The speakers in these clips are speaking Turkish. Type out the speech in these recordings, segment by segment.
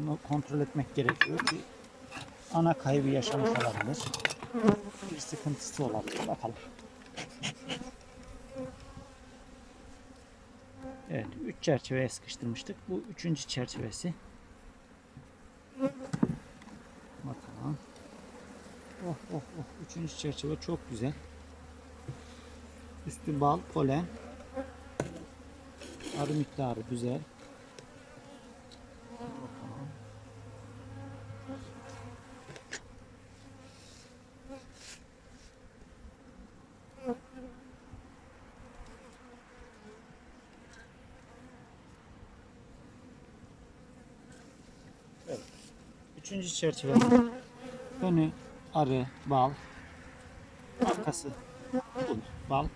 Bunu kontrol etmek gerekiyor ki ana kaybı yaşamış olabilir. Bir sıkıntısı olabilir. Bakalım. Evet, üç çerçeveye sıkıştırmıştık. Bu üçüncü çerçevesi. Bakalım. Oh oh oh. Üçüncü çerçeve çok güzel. Üstü bal, polen. Arı miktarı güzel. Bakalım. Evet. Üçüncü çerçeve. Önü arı, bal. Arkası bul, bal.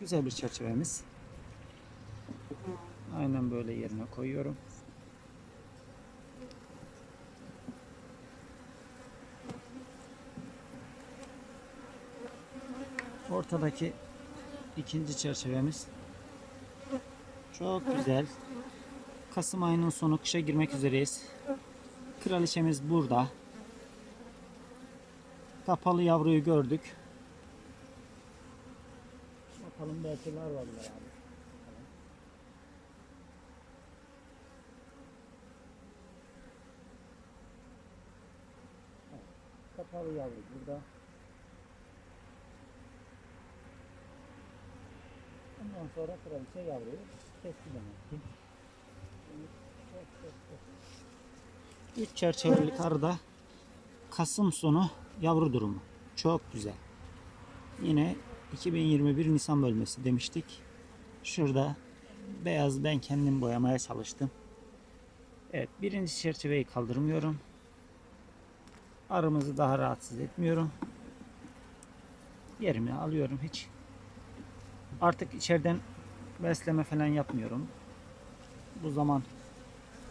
Güzel bir çerçevemiz. Aynen böyle yerine koyuyorum. Ortadaki ikinci çerçevemiz çok güzel. Kasım ayının sonu kışa girmek üzereyiz. Kraliçemiz burada. Kapalı yavruyu gördük. Bakalım belki var abi. Kapalı yavru burada. Ondan sonra kraliçe yavruyu kesti demek ki. Çok, çok, çok. Üç çerçevelik arada Kasım sonu yavru durumu. Çok güzel. Yine 2021 Nisan bölmesi demiştik. Şurada beyaz ben kendim boyamaya çalıştım. Evet birinci çerçeveyi kaldırmıyorum. Arımızı daha rahatsız etmiyorum. Yerimi alıyorum hiç. Artık içeriden besleme falan yapmıyorum. Bu zaman